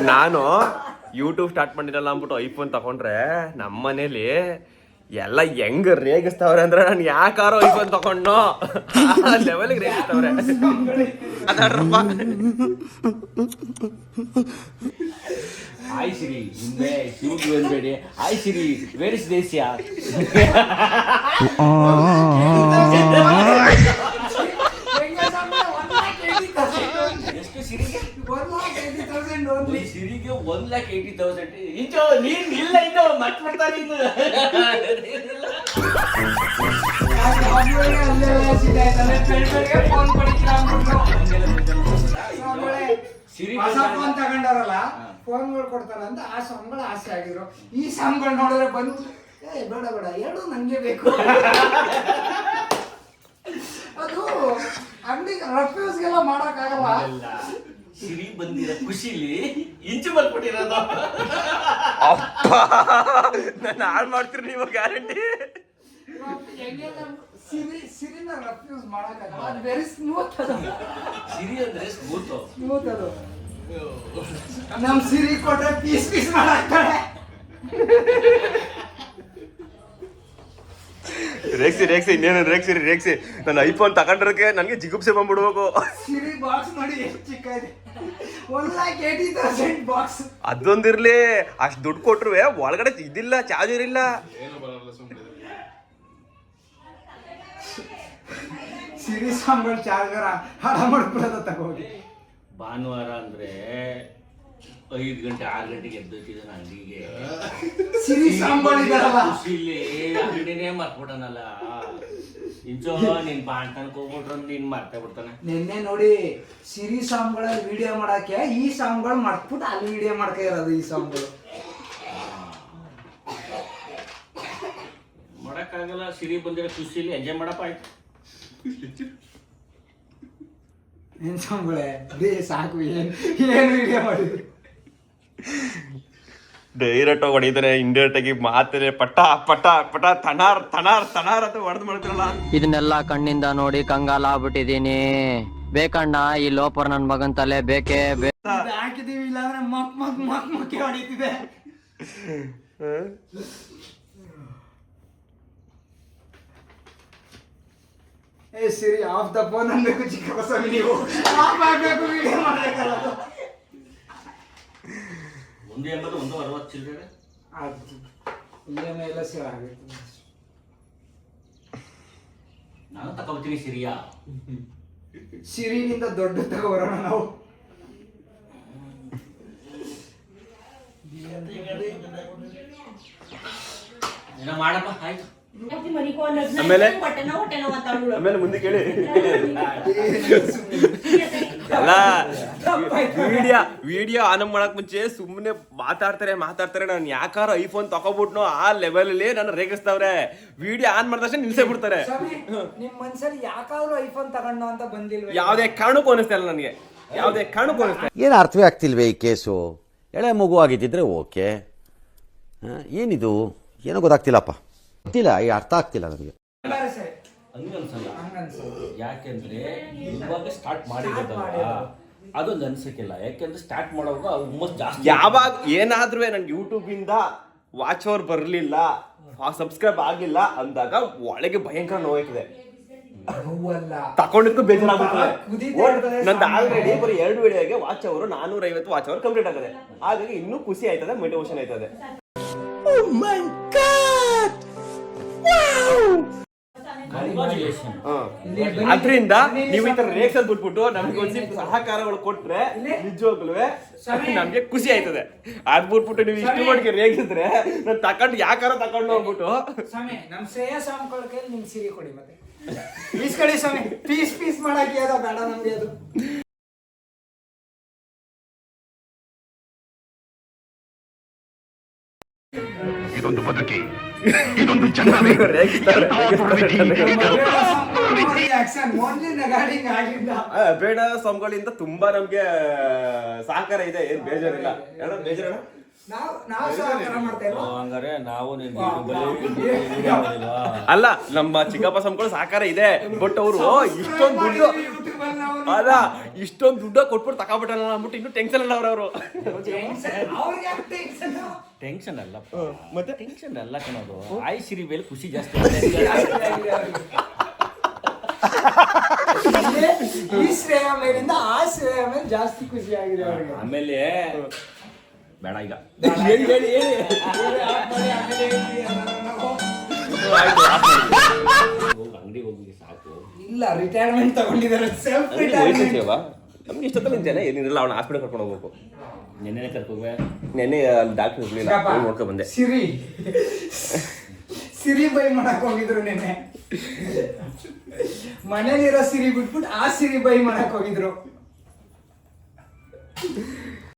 ನಾನು YouTube start ಮಾಡಿರಲ್ಲ ಅಂದ್ಬಿಟ್ಟು ಐಫೋನ್ ತಗೊಂಡ್ರೆ ನಮ್ಮ ಮನೇಲಿ ಎಲ್ಲ ಹೆಂಗ್ ರೇಗಿಸ್ತಾವ್ರೆ ಅಂದ್ರೆ ನಾನು ಯಾಕಾರೋ ಐಫೋನ್ ತಗೊಂಡು ಲೆವೆಲ್ಗೆ ರೇಗಿಸ್ತಾವ್ರೆ. ಅದಾಡ್ರಪ್ಪ. ಹಾಯ್ ಸಿರಿ ಹಿಂದೆ ಬೇಡಿ hi Siri where is lakh eighty thousand inch ನೀನ್ ಇಲ್ಲ ಇನ್ನು ಮರ್ತ್ ಬಿಡ್ತಾರೆ ಇನ್ನು. ಸಿರಿ ಹೊಸ ಫೋನ್ ತಗೊಂಡವ್ರಲ್ಲ ಫೋನ್ಗಳು ಕೊಡ್ತಾರ ಅಂತ ಆ ಸಾಂಗ್ಗಳು ಆಸೆ ಆಗಿದ್ರು ಈ ಸಾಂಗ್ಗಳು ನೋಡಿದ್ರೆ ಬಂದು ಏ ಬೇಡ ಬೇಡ ಎರಡು ನಂಗೆ ಬೇಕು. ಅದು ಅಂಗಡಿಗೆ ರಫ್ಯೂಸ್ಗೆಲ್ಲ ಮಾಡಕ್ಕಾಗಲ್ಲ. ಸಿರಿ ಬಂದಿರೋ ಖುಷಿಲಿ ಇಂಚು ಬರ್ಬಿಟ್ಟಿರೋದು ಅಪ್ಪ ನಾನು ಹಾಳು ಮಾಡ್ತೀರಿ ನೀವು ಗ್ಯಾರಂಟಿ. ಸಿರಿ ಸಿರಿನ ರಫ್ಯೂಸ್ ಮಾಡಕ್ಕಾಗಲ್ಲ. ಅದು ವೆರಿ ಸ್ಮೂತ್ ಅದು. ಸಿರಿ ಅಂದ್ರೆ ಸ್ಮೂತ್ ಸ್ಮೂತ್ ಅದು. ನಮ್ ಸಿರಿ ಕೊಟ್ರೆ ಪೀಸ್ ಪೀಸ್ ಮಾಡಾಕ್ತಾಳೆ ರೇಗ್ಸಿ ರೇಕ್ಸಿ ಇನ್ನೇನು ರೇಗ್ಸಿ ರೇಕ್ಸಿ. ನನ್ನ ಐಫೋನ್ ತಗೊಂಡ್ರಕ್ಕೆ ನನಗೆ ಜಿಗುಪ್ಸೆ ಬಂದ್ಬಿಡ್ಬೇಕು. ಸಿರಿ ಬಾಕ್ಸ್ ನೋಡಿ ಎಷ್ಟು ಚಿಕ್ಕ ಇದೆ one lakh eighty thousand box ಅದೊಂದಿರ್ಲಿ ಅಷ್ಟು ದುಡ್ಡು ಕೊಟ್ರು ಒಳಗಡೆ ಇದಿಲ್ಲ ಚಾರ್ಜರ್ ಇಲ್ಲ. ಸಿರಿ ಸಾಂಬಾರ್ ಚಾರ್ಜರ್ ಹಣ ಮಾಡ್ಬಿಡೋದ ತಗೋಗಿ. ಭಾನುವಾರ ಅಂದ್ರೆ ಐದು ಗಂಟೆ ಆರು ಗಂಟೆಗೆ ಎದ್ದೋತಿದ್ದಾನೆ ಅಂಗಡಿಗೆ ಸಿರಿ ಸಾಂಬಾರ್ ಇದಾರಲ್ಲ ಖುಷಿಲಿ ಅಂಗಡಿನೇ ಮರ್ತ್ಬಿಟ್ಟನಲ್ಲ ಇಂಚೋ ನೀನ್ ಬಾಣ್ತನಕ್ ಹೋಗ್ಬಿಟ್ರ ನೀನ್ ಮರ್ತೇ ಬಿಡ್ತಾನೆ. ನಿನ್ನೆ ನೋಡಿ ಸಿರಿ ಸಾಂಗ್ಗಳ ವಿಡಿಯೋ ಮಾಡಕ್ಕೆ ಈ ಸಾಂಗ್ಗಳು ಮಾಡ್ಬಿಟ್ಟು ಅಲ್ಲಿ ವಿಡಿಯೋ ಮಾಡ್ಕ ಇರೋದು ಈ ಸಾಂಗ್ಗಳು ಮಾಡಕ್ಕಾಗಲ್ಲ ಸಿರಿ ಬಂದಿರೋ ಖುಷಿಲಿ ಎಂಜಾಯ್ ಮಾಡಪ್ಪ ಆಯ್ತು. ಏನ್ ಸಾಂಗ್ಗಳೇ ಅದೇ ಸಾಕು ಏನ್ ಏನ್ ವಿಡಿಯೋ ಮಾಡಿದ್ರು? ಡೈರೆಕ್ಟ್ ಆಗಿ ಹೊಡಿತಾರೆ ಇಂಡೈರೆಕ್ಟ್ ಆಗಿ ಪಟ್ಟ ಪಟ ಪಟ ಪಟ ತಣಾರ್ ತಣಾರ್ ತಣಾರ್ ಅಂತ ಹೊಡೆದು ಮಾಡ್ತಿರಲ್ಲ. ಇದನ್ನೆಲ್ಲ ಕಣ್ಣಿಂದ ನೋಡಿ ಕಂಗಾಲ ಆಗ್ಬಿಟ್ಟಿದೀನಿ ಬೇಕಣ್ಣ ಈ ಲೋಪರ್ ನನ್ ಮಗನ್ ತಲೆ ಬೇಕೇ ಬೇ ಹಾಕಿದೀವಿ ಇಲ್ಲಾಂದ್ರೆ ಮಕ್ ಮಕ್ ಮಕ್ ಮಕ್ಕೆ ಹೊಡಿತಿದೆ? ಏ ಸಿರಿ ಆಫ್ ದ ಫೋನ್ ಅನ್ಬೇಕು ಚಿಕ್ಕ ಬಸವಿ ನೀವು. ಆಫ್ ಆಗ್ಬೇಕು ವಿಡಿಯೋ ಮಾಡ್ಬೇಕಲ್ಲ. ಒಂದು ಎಂಬತ್ತು ಒಂದು ಅರವತ್ತು ಚಿಲ್ಲರೆ? ಅದು EMI ಎಲ್ಲ ಸೇವ್ ಆಗಬೇಕು ನಾನು ತಗೋತೀನಿ ಸಿರಿಯಾ. ಸಿರಿನಿಂದ ದೊಡ್ಡ ತಗೋಬರೋಣ ನಾವು. ಏನೋ ಮಾಡಪ್ಪ ಆಯ್ತು. ಆಮೇಲೆ? ಆಮೇಲೆ ಮುಂದೆ ಕೇಳಿ. ಅಲ್ಲ ವಿಡಿಯೋ ವಿಡಿಯೋ ಆನ್ ಮಾಡಕ್ ಮುಂಚೆ ಸುಮ್ಮನೆ ಮಾತಾಡ್ತಾರೆ ಮಾತಾಡ್ತಾರೆ. ನಾನು ಯಾಕಾರ ಐಫೋನ್ ತಗೋಬಿಟ್ನೋ ಆ ಲೆವೆಲ್ ಅಲ್ಲಿ ನಾನು ರೇಗಿಸ್ತಾವ್ರೆ. ವಿಡಿಯೋ ಆನ್ ಮಾಡಿದ ತಕ್ಷಣ ನಿಲ್ಸೇ ಬಿಡ್ತಾರೆ. ಸ್ವಾಮಿ, ನಿಮ್ ಮನ್ಸಲ್ಲಿ ಯಾಕಾದ್ರೂ ಐಫೋನ್ ತಗೊಂಡು ಅಂತ ಬಂದಿಲ್ವ? ಯಾವ್ದೇ ಕಾರಣಕ್ಕೂ ಅನಿಸ್ತಾ ಇಲ್ಲ ನನಗೆ. ಯಾವ್ದೇ ಕಾರಣಕ್ಕೂ ಅನಿಸ್ತಾ ಏನು ಅರ್ಥವೇ ಆಗ್ತಿಲ್ವೇ ಈ ಕೇಸು? ಎಳೆ ಮಗು ಆಗಿದ್ದಿದ್ರೆ ಓಕೆ. ಏನಿದು? ಏನೋ ಗೊತ್ತಾಗ್ತಿಲ್ಲಪ್ಪ. ಗೊತ್ತಿಲ್ಲ ಈ ಅರ್ಥ ಆಗ್ತಿಲ್ಲ ನನಗೆ. ಯಾಕೆಂದ್ರೆ ಇವಾಗ ಸ್ಟಾರ್ಟ್ ಮಾಡಿರೋದಲ್ಲ ಅದೊಂದು ಅನ್ಸಕ್ಕಿಲ್ಲ. ಯಾಕೆಂದ್ರೆ ಸ್ಟಾರ್ಟ್ ಮಾಡೋವಾಗ ಹುಮ್ಮಸ್ ಜಾಸ್ತಿ ಯಾವಾಗ ಏನಾದ್ರೂ ನನ್ಗೆ ಯೂಟ್ಯೂಬ್ ಇಂದ ವಾಚ್ ಅವರ್ ಬರ್ಲಿಲ್ಲ ಸಬ್ಸ್ಕ್ರೈಬ್ ಆಗಿಲ್ಲ ಅಂದಾಗ ಒಳಗೆ ಭಯಂಕರ ನೋಯ್ತದೆ ತಕೊಂಡಿದ್ದು ಬೇಜಾರಾಗುತ್ತದೆ ನಂದು ಆಲ್ರೆಡಿ ಬರೀ ಎರಡು ವಿಡಿಯೋಗೆ ವಾಚ್ ಅವರು ನಾನೂರ ಐವತ್ತು ವಾಚ್ ಅವರ್ ಕಂಪ್ಲೀಟ್ ಆಗಿದೆ. ಹಾಗಾಗಿ ಇನ್ನೂ ಖುಷಿ ಆಯ್ತದೆ ಮೋಟಿವೇಶನ್ ಆಯ್ತದೆ. ಅದರಿಂದ ನೀವು ಈ ತರ ರೇಕ್ಸ್ ಅಂತ ಬಿಟ್ಬಿಟ್ಟು ನಮ್ಗೆ ಒಂದ್ ಸ್ವಲ್ಪ ಸಹಕಾರಗಳು ಕೊಟ್ರೆ ನಿಜವಾಗ್ಲೂ ನಮ್ಗೆ ಖುಷಿ ಆಯ್ತದೆ. ಅದ್ ಬಿಟ್ಬಿಟ್ಟು ನೀವು ಇಷ್ಟು ಮಟ್ಟಿಗೆ ರೇಗಿಸಿದ್ರೆ ನಾನು ತಕೊಂಡು ಯಾಕಾರ ತಕೊಂಡು ಹೋಗ್ಬಿಟ್ಟು. ಸ್ವಾಮಿ ನಮ್ ಶ್ರೇಯ ಸ್ವಾಮಿಗಳ ಕೈಲಿ ನಿಮ್ ಸೀರೆ ಕೊಡಿ ಮತ್ತೆ. ಪೀಸ್ ಕೊಡಿ ಸ್ವಾಮಿ ಪೀಸ್ ಪೀಸ್ ಮಾಡಕ್ಕೆ ಅದ ಬೇಡ ನಮ್ಗೆ ಅದು. ಇದೊಂದು ಬದುಕಿ. ಇದೊಂದು ಬೇಡ ಸ್ವಾಮಿಗಳಿಂದ ತುಂಬಾ ನಮ್ಗೆ ಸಹಕಾರ ಇದೆ. ಏನ್ ಬೇಜಾರಿಲ್ಲ. ಹೇಳ ಬೇಜಾರಣ. ಅಲ್ಲ ನಮ್ಮ ಚಿಕ್ಕಪ್ಪ ಸ್ವಾಮಿಗಳು ಸಹಕಾರ ಇದೆ ಬಟ್ ಅವರು ಇಷ್ಟೊಂದು ದುಡ್ಡು ಅದ ಇಷ್ಟೊಂದು ದುಡ್ಡ ಕೊಟ್ಬಿಟ್ಟು ತಗೊಬಿಟ್ಟಲ್ಲ ಅಂದ್ಬಿಟ್ಟು ಇನ್ನು ಟೆನ್ಷನ್ ಅಲ್ಲ ಅವ್ರವ್ರು. ಅವ್ರಿಗೆ ಟೆನ್ಷನ್ ಅಲ್ಲ. ಮತ್ತೆ? ಟೆನ್ಷನ್ ಅಲ್ಲ ಕಣೋದು ಆಯ್ ಸಿರಿ ಮೇಲೆ ಖುಷಿ ಜಾಸ್ತಿ ಈ ಶ್ರೇಯ ಮೇಲಿಂದ ಆ ಶ್ರೇಯ ಮೇಲೆ ಜಾಸ್ತಿ ಖುಷಿ ಆಗಿದೆ ಅವ್ರಿಗೆ. ಆಮೇಲೆ ಬೇಡ ಈಗ. ಹೇಳಿ ಹೇಳಿ ಹೇಳಿ. ಹೋಗಿ ಸಾಕು. ಇಲ್ಲ ರಿಟೈರ್ಮೆಂಟ್ ತಗೊಂಡಿದ್ದಾರೆ ಸೆಲ್ಫ್ ರಿಟೈರ್ಮೆಂಟ್ ಸೇವಾ ನಮ್ಗೆ ಇಷ್ಟೊತ್ತಲ್ಲಿ ಜನ ಏನಿರಲ್ಲ ಅವ್ನ ಹಾಸ್ಪಿಟಲ್ ಕರ್ಕೊಂಡು ಹೋಗ್ಬೇಕು. ನೆನ್ನೆ ಕರ್ಕೋಗ್ವೆ ನೆನ್ನೆ ಡಾಕ್ಟರ್ ಇರಲಿಲ್ಲ ಹೋಗಿ ನೋಡ್ಕೊಂಡ್ ಬಂದೆ. ಸಿರಿ. ಸಿರಿ ಬೈ ಮಾಡಕ್ ಹೋಗಿದ್ರು ನಿನ್ನೆ. ಮನೇಲಿರೋ ಸಿರಿ ಬಿಟ್ಬಿಟ್ಟು ಆ ಸಿರಿ ಬೈ ಮಾಡಕ್ ಹೋಗಿದ್ರು.